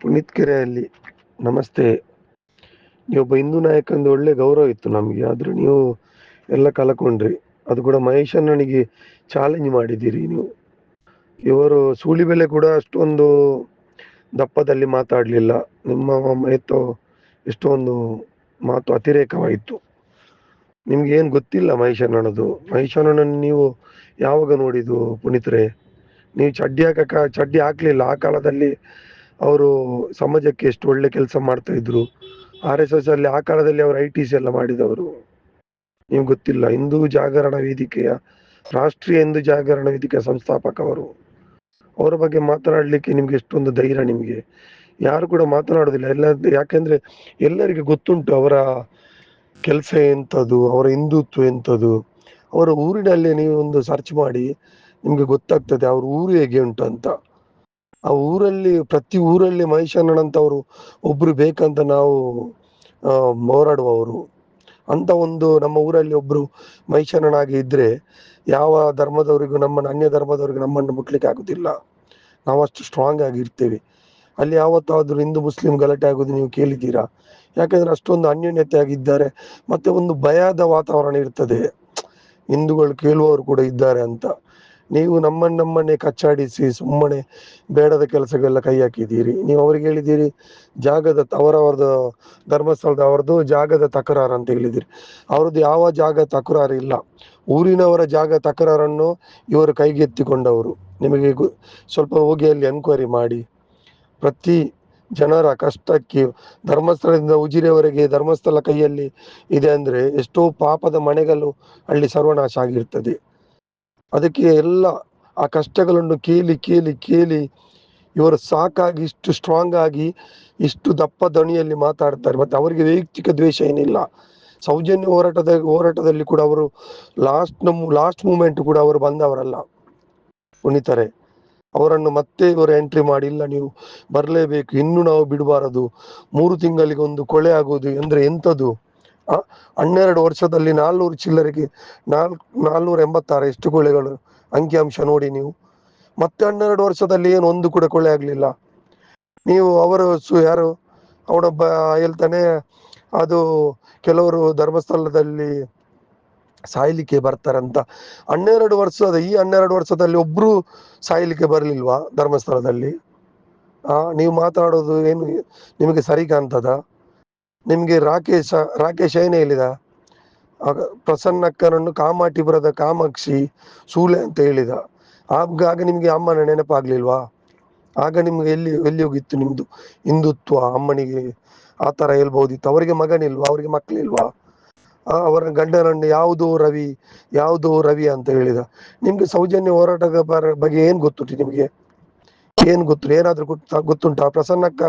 ಪುನೀತ್ ಕೆರೆಯಲ್ಲಿ, ನಮಸ್ತೆ. ನೀವೊಬ್ಬ ಹಿಂದೂ ನಾಯಕ ಒಂದು ಒಳ್ಳೆ ಗೌರವ ಇತ್ತು ನಮಗೆ, ಆದರೂ ನೀವು ಎಲ್ಲ ಕಲಕೊಂಡ್ರಿ. ಅದು ಕೂಡ ಅಣ್ಣನಿಗೆ ಚಾಲೆಂಜ್ ಮಾಡಿದ್ದೀರಿ ನೀವು. ಇವರು ಸೂಳಿಬೆಲೆ ಕೂಡ ಅಷ್ಟೊಂದು ದಪ್ಪದಲ್ಲಿ ಮಾತಾಡಲಿಲ್ಲ. ನಿಮ್ಮ ಮೈತೋ ಎಷ್ಟೊಂದು ಮಾತು ಅತಿರೇಕವಾಯಿತು. ನಿಮ್ಗೆ ಏನು ಗೊತ್ತಿಲ್ಲ ಮಹೇಶಣ್ಣನದು ಅಣ್ಣನದು. ಮಹೇಶ್ ಅಣ್ಣನನ್ನು ನೀವು ಯಾವಾಗ ನೋಡಿದ್ದು ಪುನೀತ್ರೆ? ನೀವು ಚಡ್ಡಿ ಹಾಕಕ್ಕ ಚಡ್ಡಿ ಹಾಕ್ಲಿಲ್ಲ ಆ ಕಾಲದಲ್ಲಿ ಅವರು ಸಮಾಜಕ್ಕೆ ಎಷ್ಟು ಒಳ್ಳೆ ಕೆಲಸ ಮಾಡ್ತಾ ಇದ್ರು. ಆರ್ ಎಸ್ ಎಸ್ ಅಲ್ಲಿ ಆ ಕಾಲದಲ್ಲಿ ಅವರು ಐ ಟಿ ಸಿ ಎಲ್ಲ ಮಾಡಿದವರು. ನಿಮ್ಗೆ ಗೊತ್ತಿಲ್ಲ, ಹಿಂದೂ ಜಾಗರಣ ವೇದಿಕೆಯ, ರಾಷ್ಟ್ರೀಯ ಹಿಂದೂ ಜಾಗರಣ ವೇದಿಕೆಯ ಸಂಸ್ಥಾಪಕ ಅವರು. ಅವರ ಬಗ್ಗೆ ಮಾತನಾಡಲಿಕ್ಕೆ ನಿಮ್ಗೆ ಎಷ್ಟೊಂದು ಧೈರ್ಯ ನಿಮ್ಗೆ. ಯಾರು ಕೂಡ ಮಾತನಾಡೋದಿಲ್ಲ ಎಲ್ಲ ಯಾಕೆಂದ್ರೆ ಎಲ್ಲರಿಗೆ ಗೊತ್ತುಂಟು ಅವರ ಕೆಲಸ ಎಂಥದ್ದು ಅವರ ಹಿಂದುತ್ವ ಎಂಥದ್ದು ಅವರ ಊರಿನಲ್ಲಿ ನೀವು ಒಂದು ಸರ್ಚ್ ಮಾಡಿ, ನಿಮ್ಗೆ ಗೊತ್ತಾಗ್ತದೆ ಅವ್ರ ಊರು ಹೇಗೆ ಉಂಟು ಅಂತ. ಆ ಊರಲ್ಲಿ, ಪ್ರತಿ ಊರಲ್ಲಿ ಮಹಿಷಣ್ಣನಂತವರು ಒಬ್ರು ಬೇಕಂತ ನಾವು ಹೋರಾಡುವವರು. ಅಂತ ಒಂದು ನಮ್ಮ ಊರಲ್ಲಿ ಒಬ್ರು ಮಹಿಷಣ್ಣನಾಗಿ ಇದ್ರೆ ಯಾವ ಧರ್ಮದವರಿಗೂ ನಮ್ಮನ್ನು, ಅನ್ಯ ಧರ್ಮದವರಿಗೂ ನಮ್ಮನ್ನು ಮುಟ್ಲಿಕ್ಕೆ ಆಗುದಿಲ್ಲ. ನಾವು ಅಷ್ಟು ಸ್ಟ್ರಾಂಗ್ ಆಗಿ ಇರ್ತೇವೆ. ಅಲ್ಲಿ ಯಾವತ್ತಾದ್ರೂ ಹಿಂದೂ, ಮುಸ್ಲಿಂ ಗಲಾಟೆ ಆಗುದು ನೀವು ಕೇಳಿದ್ದೀರಾ? ಯಾಕಂದ್ರೆ ಅಷ್ಟೊಂದು ಅನ್ಯೋನ್ಯತೆ ಆಗಿದ್ದಾರೆ ಮತ್ತೆ ಒಂದು ಭಯದ ವಾತಾವರಣ ಇರ್ತದೆ. ಹಿಂದೂಗಳು ಕೇಳುವವರು ಕೂಡ ಇದ್ದಾರೆ ಅಂತ. ನೀವು ನಮ್ಮನ್ನ ನಮ್ಮನ್ನೇ ಕಚ್ಚಾಡಿಸಿ, ಸುಮ್ಮನೆ ಬೇಡದ ಕೆಲಸಗಳೆಲ್ಲ ಕೈ ಹಾಕಿದ್ದೀರಿ. ನೀವು ಅವ್ರಿಗೆ ಹೇಳಿದ್ದೀರಿ, ಜಾಗದ ಅವರವರದ ಧರ್ಮಸ್ಥಳದ ಅವ್ರದ್ದು ಜಾಗದ ತಕರಾರು ಅಂತ ಹೇಳಿದಿರಿ ಅವ್ರದ್ದು ಯಾವ ಜಾಗ ತಕರಾರು ಇಲ್ಲ. ಊರಿನವರ ಜಾಗ ತಕರಾರನ್ನು ಇವರು ಕೈಗೆತ್ತಿಕೊಂಡವರು. ನಿಮಗೆ ಸ್ವಲ್ಪ ಹೋಗಿ ಅಲ್ಲಿ ಎನ್ಕ್ವೈರಿ ಮಾಡಿ. ಪ್ರತಿ ಜನರ ಕಷ್ಟಕ್ಕೆ ಧರ್ಮಸ್ಥಳದಿಂದ ಉಜಿರೆವರೆಗೆ ಧರ್ಮಸ್ಥಳ ಕೈಯಲ್ಲಿ ಇದೆ ಅಂದ್ರೆ ಎಷ್ಟೋ ಪಾಪದ ಮನೆಗಳು ಅಲ್ಲಿ ಸರ್ವನಾಶ ಆಗಿರ್ತದೆ. ಅದಕ್ಕೆ ಎಲ್ಲ ಆ ಕಷ್ಟಗಳನ್ನು ಕೇಳಿ ಕೇಳಿ ಕೇಳಿ ಇವರು ಸಾಕಾಗಿ, ಇಷ್ಟು ಸ್ಟ್ರಾಂಗ್ ಆಗಿ, ಇಷ್ಟು ದಪ್ಪ ದಣಿಯಲ್ಲಿ ಮಾತಾಡ್ತಾರೆ. ಮತ್ತೆ ಅವರಿಗೆ ವೈಯಕ್ತಿಕ ದ್ವೇಷ ಏನಿಲ್ಲ. ಸೌಜನ್ಯ ಹೋರಾಟದ, ಹೋರಾಟದಲ್ಲಿ ಕೂಡ ಅವರು ಲಾಸ್ಟ್ ನಮ್ಮ ಲಾಸ್ಟ್ ಮೂಮೆಂಟ್ ಕೂಡ ಅವರು ಬಂದವರಲ್ಲ. ಕುಣಿತಾರೆ ಅವರನ್ನು ಮತ್ತೆ ಇವರು ಎಂಟ್ರಿ ಮಾಡಿ, ಇಲ್ಲ ನೀವು ಬರಲೇಬೇಕು, ಇನ್ನು ನಾವು ಬಿಡಬಾರದು. ಮೂರು ತಿಂಗಳಿಗೆ ಒಂದು ಕೊಳೆ ಆಗೋದು ಅಂದ್ರೆ ಎಂತದು? ಆ ಹನ್ನೆರಡು ವರ್ಷದಲ್ಲಿ ನಾಲ್ನೂರು ಚಿಲ್ಲರೆಗೆ ನಾಲ್, ನಾಲ್ನೂರ ಎಂಬತ್ತಾರು ಎಷ್ಟು ಕೊಳೆಗಳು? ಅಂಕಿಅಂಶ ನೋಡಿ ನೀವು. ಮತ್ತೆ ಹನ್ನೆರಡು ವರ್ಷದಲ್ಲಿ ಏನು ಒಂದು ಕೂಡ ಕೊಳೆ ಆಗಲಿಲ್ಲ. ನೀವು ಅವರು ಸು, ಯಾರು? ಅವನೊಬ್ಬ ಹೇಳ್ತಾನೆ, ಅದು ಕೆಲವರು ಧರ್ಮಸ್ಥಳದಲ್ಲಿ ಸಾಯ್ಲಿಕ್ಕೆ ಬರ್ತಾರಂತ. ಹನ್ನೆರಡು ವರ್ಷದ, ಈ ಹನ್ನೆರಡು ವರ್ಷದಲ್ಲಿ ಒಬ್ರು ಸಾಯ್ಲಿಕ್ಕೆ ಬರ್ಲಿಲ್ವಾ ಧರ್ಮಸ್ಥಳದಲ್ಲಿ? ಆ, ನೀವು ಮಾತಾಡೋದು ಏನು, ನಿಮಗೆ ಸರಿ ಕಾಣ್ತದ? ನಿಮ್ಗೆ ರಾಕೇಶ, ರಾಕೇಶ್ ಏನೇ ಹೇಳಿದ? ಪ್ರಸನ್ನಕ್ಕನನ್ನು ಕಾಮಾಟಿಪುರದ ಕಾಮಾಕ್ಷಿ ಸೂಳೆ ಅಂತ ಹೇಳಿದ. ಆಗ ಆಗ ನಿಮ್ಗೆ ಅಮ್ಮನ ನೆನಪಾಗ್ಲಿಲ್ವಾ? ಆಗ ನಿಮ್ಗೆ ಎಲ್ಲಿ ಎಲ್ಲಿ ಹೋಗಿತ್ತು ನಿಮ್ದು ಹಿಂದುತ್ವ, ಅಮ್ಮನಿಗೆ ಆ ತರ ಹೇಳ್ಬಹುದಿತ್ತು ಅವರಿಗೆ ಮಗನಿಲ್ವಾ? ಅವರಿಗೆ ಮಕ್ಕಳಿಲ್ವಾ ಅವರ ಗಂಡನನ್ನು ಯಾವುದೋ ರವಿ ಯಾವುದೋ ರವಿ ಅಂತ ಹೇಳಿದ. ನಿಮ್ಗೆ ಸೌಜನ್ಯ ಹೋರಾಟದ ಬಗ್ಗೆ ಏನ್ ಗೊತ್ತುಂಟು ನಿಮಗೆ? ಏನ್ ಗೊತ್ತು, ಏನಾದ್ರೂ ಗೊತ್ತು, ಗೊತ್ತುಂಟಾ? ಪ್ರಸನ್ನಕ್ಕ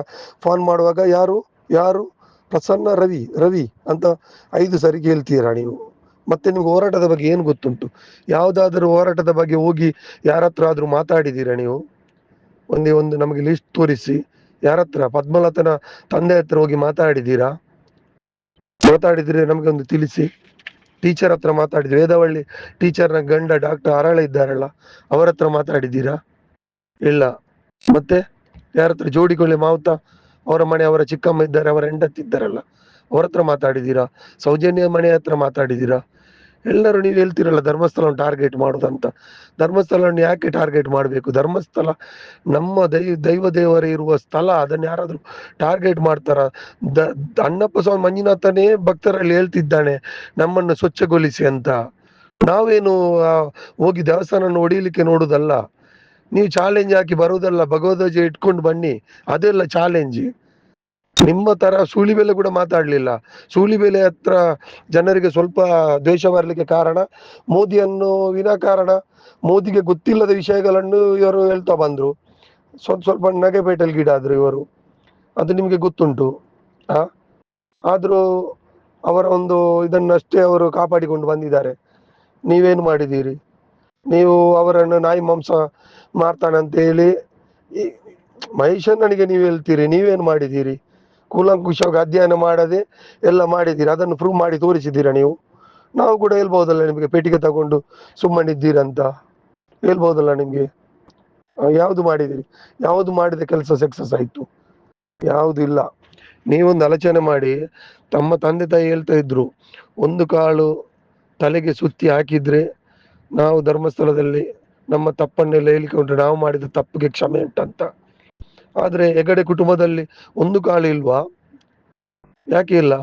ಫೋನ್ ಮಾಡುವಾಗ ಯಾರು ಯಾರು? ಪ್ರಸನ್ನ ರವಿ ರವಿ ಅಂತ ಐದು ಸರಿ ಕೇಳ್ತೀರಾ ನೀವು? ಮತ್ತೆ ನಿಮ್ಗೆ ಹೋರಾಟದ ಬಗ್ಗೆ ಏನು ಗೊತ್ತುಂಟು? ಯಾವ್ದಾದ್ರು ಹೋರಾಟದ ಬಗ್ಗೆ ಹೋಗಿ ಯಾರ ಹತ್ರ ಆದ್ರೂ ಮಾತಾಡಿದ್ದೀರಾ ನೀವು? ಒಂದೇ ಒಂದು ನಮಗೆ ಲಿಸ್ಟ್ ತೋರಿಸಿ. ಯಾರ ಹತ್ರ ಪದ್ಮಲತನ ತಂದೆ ಹತ್ರ ಹೋಗಿ ಮಾತಾಡಿದ್ದೀರಾ ಮಾತಾಡಿದ್ರೆ ನಮಗೆ ಒಂದು ತಿಳಿಸಿ. ಟೀಚರ್ ಹತ್ರ ಮಾತಾಡಿದ್ರಿ, ವೇದವಳ್ಳಿ ಟೀಚರ್ನ ಗಂಡ ಡಾಕ್ಟರ್ ಅರಳ ಇದ್ದಾರಲ್ಲ ಅವರ ಹತ್ರ ಮಾತಾಡಿದ್ದೀರಾ ಇಲ್ಲ. ಮತ್ತೆ ಯಾರ ಹತ್ರ ಜೋಡಿಕೊಳ್ಳಿ ಮಾವುತ ಅವರ ಮನೆ, ಅವರ ಚಿಕ್ಕಮ್ಮ ಇದ್ದಾರೆ, ಅವರ ಹೆಂಡತಿ ಇದ್ದಾರಲ್ಲ, ಅವ್ರ ಹತ್ರ ಮಾತಾಡಿದ್ದೀರಾ ಸೌಜನ್ಯ ಮನೆ ಹತ್ರ ಮಾತಾಡಿದ್ದೀರಾ ಎಲ್ಲರೂ ನೀವು ಹೇಳ್ತಿರಲ್ಲ, ಧರ್ಮಸ್ಥಳವನ್ನು ಟಾರ್ಗೆಟ್ ಮಾಡುದಂತ. ಧರ್ಮಸ್ಥಳವನ್ನು ಯಾಕೆ ಟಾರ್ಗೆಟ್ ಮಾಡಬೇಕು? ಧರ್ಮಸ್ಥಳ ನಮ್ಮ ದೈವ ದೈವ ದೇವರ ಇರುವ ಸ್ಥಳ, ಅದನ್ನ ಯಾರಾದರೂ ಟಾರ್ಗೆಟ್ ಮಾಡ್ತಾರ? ದ, ಅಣ್ಣಪ್ಪ ಸ್ವಾಮಿ ಮಂಜುನಾಥನೇ ಭಕ್ತರಲ್ಲಿ ಹೇಳ್ತಿದ್ದಾನೆ, ನಮ್ಮನ್ನು ಸ್ವಚ್ಛಗೊಳಿಸಿ ಅಂತ. ನಾವೇನು ಹೋಗಿ ದೇವಸ್ಥಾನ ಹೊಡಿಲಿಕ್ಕೆ ನೋಡುದಲ್ಲ. ನೀವು ಚಾಲೆಂಜ್ ಹಾಕಿ ಬರುವುದಲ್ಲ ಭಗವದ್ವಜ ಇಟ್ಕೊಂಡು ಬನ್ನಿ. ಅದೆಲ್ಲ ಚಾಲೆಂಜ್ ನಿಮ್ಮ ತರ ಸೂಳಿಬೆಲೆ ಕೂಡ ಮಾತಾಡ್ಲಿಲ್ಲ. ಸೂಳಿಬೆಲೆ ಹತ್ರ ಜನರಿಗೆ ಸ್ವಲ್ಪ ದ್ವೇಷ ಬರಲಿಕ್ಕೆ ಕಾರಣ, ಮೋದಿಯನ್ನು ವಿನಾಕಾರಣ ಮೋದಿಗೆ ಗೊತ್ತಿಲ್ಲದ ವಿಷಯಗಳನ್ನು ಇವರು ಹೇಳ್ತಾ ಬಂದ್ರು. ಸ್ವಲ್ಪ ಸ್ವಲ್ಪ ನಗೆಪೇಟೆಲ್ ಗಿಡ ಆದ್ರು ಇವರು. ಅದು ನಿಮಗೆ ಗೊತ್ತುಂಟು. ಆ? ಆದ್ರೂ ಅವರ ಒಂದು ಇದನ್ನಷ್ಟೇ ಅವರು ಕಾಪಾಡಿಕೊಂಡು ಬಂದಿದ್ದಾರೆ. ನೀವೇನು ಮಾಡಿದ್ದೀರಿ? ನೀವು ಅವರನ್ನು ನಾಯಿ ಮಾಂಸ ಮಾರ್ತಾನೆ ಅಂತ ಹೇಳಿ, ಈ ಮಹೇಶಣ್ಣನಿಗೆ ನೀವು ಹೇಳ್ತೀರಿ, ನೀವೇನು ಮಾಡಿದ್ದೀರಿ? ಕೂಲಂಕುಷವಾಗಿ ಅಧ್ಯಯನ ಮಾಡದೆ ಎಲ್ಲ ಮಾಡಿದ್ದೀರಿ? ಅದನ್ನು ಪ್ರೂವ್ ಮಾಡಿ ತೋರಿಸಿದ್ದೀರಾ ನೀವು? ನಾವು ಕೂಡ ಹೇಳ್ಬೋದಲ್ಲ ನಿಮಗೆ, ಪೆಟ್ಟಿಗೆ ತಗೊಂಡು ಸುಮ್ಮನಿದ್ದೀರಂತ. ಹೇಳ್ಬೋದಲ್ಲ ನಿಮಗೆ? ಯಾವುದು ಮಾಡಿದ್ದೀರಿ? ಯಾವುದು ಮಾಡಿದ ಕೆಲಸ ಸಕ್ಸಸ್ ಆಯಿತು? ಯಾವುದು ಇಲ್ಲ. ನೀವೊಂದು ಆಲೋಚನೆ ಮಾಡಿ, ತಮ್ಮ ತಂದೆ ತಾಯಿ ಹೇಳ್ತಾ ಇದ್ರು, ಒಂದು ಕಾಳು ತಲೆಗೆ ಸುತ್ತಿ ಹಾಕಿದ್ರೆ ನಾವು ಧರ್ಮಸ್ಥಳದಲ್ಲಿ ನಮ್ಮ ತಪ್ಪನ್ನೆಲ್ಲ ಹೇಳಿಕೊಂಡ್ರೆ ನಾವು ಮಾಡಿದ ತಪ್ಪಿಗೆ ಕ್ಷಮೆ ಉಂಟಂತ. ಆದ್ರೆ ಹೆಗಡೆ ಕುಟುಂಬದಲ್ಲಿ ಒಂದು ಕಾಳು ಇಲ್ವಾ? ಯಾಕೆ ಇಲ್ಲ?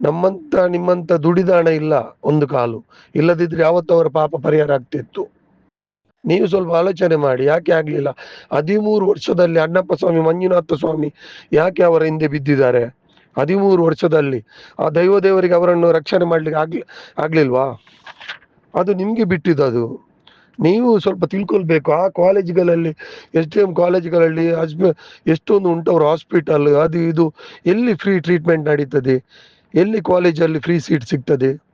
ನಮ್ಮಂತ, ನಿಮ್ಮಂತ ದುಡಿದ ಹಣ ಇಲ್ಲ ಒಂದು ಕಾಲು. ಇಲ್ಲದಿದ್ರೆ ಯಾವತ್ತು ಅವರ ಪಾಪ ಪರಿಹಾರ ಆಗ್ತಿತ್ತು. ನೀವು ಸ್ವಲ್ಪ ಆಲೋಚನೆ ಮಾಡಿ, ಯಾಕೆ ಆಗ್ಲಿಲ್ಲ? ಹದಿಮೂರು ವರ್ಷದಲ್ಲಿ ಅಣ್ಣಪ್ಪ ಸ್ವಾಮಿ, ಮಂಜುನಾಥ ಸ್ವಾಮಿ ಯಾಕೆ ಅವರ ಹಿಂದೆ ಬಿದ್ದಿದ್ದಾರೆ? ಹದಿಮೂರು ವರ್ಷದಲ್ಲಿ ಆ ದೈವ ದೇವರಿಗೆ ಅವರನ್ನು ರಕ್ಷಣೆ ಮಾಡ್ಲಿಕ್ಕೆ ಆಗ್ಲಿ ಆಗ್ಲಿಲ್ವಾ? ಅದು ನಿಮಗೆ ಬಿಟ್ಟಿದ್ದು ಅದು. ನೀವು ಸ್ವಲ್ಪ ತಿಳ್ಕೊಳ್ಬೇಕು. ಆ ಕಾಲೇಜ್ಗಳಲ್ಲಿ, ಎಸ್ ಡಿ ಎಂ ಕಾಲೇಜ್ಗಳಲ್ಲಿ ಎಷ್ಟೊಂದು ಉಂಟು ಅವ್ರ ಹಾಸ್ಪಿಟಲ್, ಅದು ಇದು, ಎಲ್ಲಿ ಫ್ರೀ ಟ್ರೀಟ್ಮೆಂಟ್ ನಡೀತದೆ? ಎಲ್ಲಿ ಕಾಲೇಜಲ್ಲಿ ಫ್ರೀ ಸೀಟ್ ಸಿಗ್ತದೆ?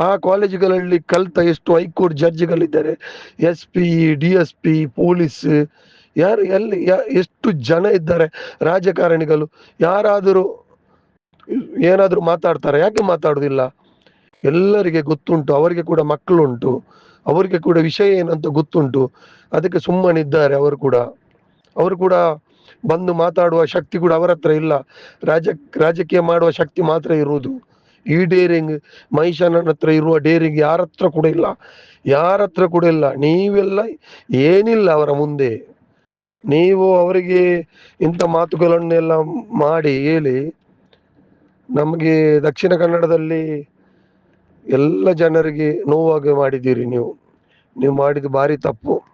ಆ- ಕಾಲೇಜುಗಳಲ್ಲಿ ಕಲ್ತ ಎಷ್ಟು high court ಜಡ್ಜ್ಗಳಿದ್ದಾರೆ? S P, D S P, police, ಯಾರು, ಎಲ್ಲಿ ಎಷ್ಟು ಜನ ಇದ್ದಾರೆ ರಾಜಕಾರಣಿಗಳು? ಯಾರಾದರೂ ಏನಾದರೂ ಮಾತಾಡ್ತಾರೆ? ಯಾಕೆ ಮಾತಾಡುದಿಲ್ಲ? ಎಲ್ಲರಿಗೆ ಗೊತ್ತುಂಟು, ಅವರಿಗೆ ಕೂಡ ಮಕ್ಕಳುಂಟು, ಅವರಿಗೆ ಕೂಡ ವಿಷಯ ಏನಂತ ಗೊತ್ತುಂಟು. ಅದಕ್ಕೆ ಸುಮ್ಮನಿದ್ದಾರೆ ಅವರು ಕೂಡ. ಅವರು ಕೂಡ ಬಂದು ಮಾತಾಡುವ ಶಕ್ತಿ ಕೂಡ ಅವರ ಹತ್ರ ಇಲ್ಲ. ರಾಜ, ರಾಜಕೀಯ ಮಾಡುವ ಶಕ್ತಿ ಮಾತ್ರ ಇರುವುದು. ಈ ಡೇರಿಂಗ್ ಮಹಿಷನ ಹತ್ರ ಇರುವ ಡೇರಿಂಗ್ ಯಾರ ಹತ್ರ ಕೂಡ ಇಲ್ಲ. ಯಾರ ಹತ್ರ ಕೂಡ ಇಲ್ಲ. ನೀವೆಲ್ಲ ಏನಿಲ್ಲ ಅವರ ಮುಂದೆ. ನೀವು ಅವರಿಗೆ ಇಂಥ ಮಾತುಗಳನ್ನೆಲ್ಲ ಮಾಡಿ ಹೇಳಿ. ನಮಗೆ ದಕ್ಷಿಣ ಕನ್ನಡದಲ್ಲಿ ಎಲ್ಲ ಜನರಿಗೆ ನೋವಾಗಿ ಮಾಡಿದ್ದೀರಿ ನೀವು. ನೀವು ಮಾಡಿದ ಭಾರಿ ತಪ್ಪು.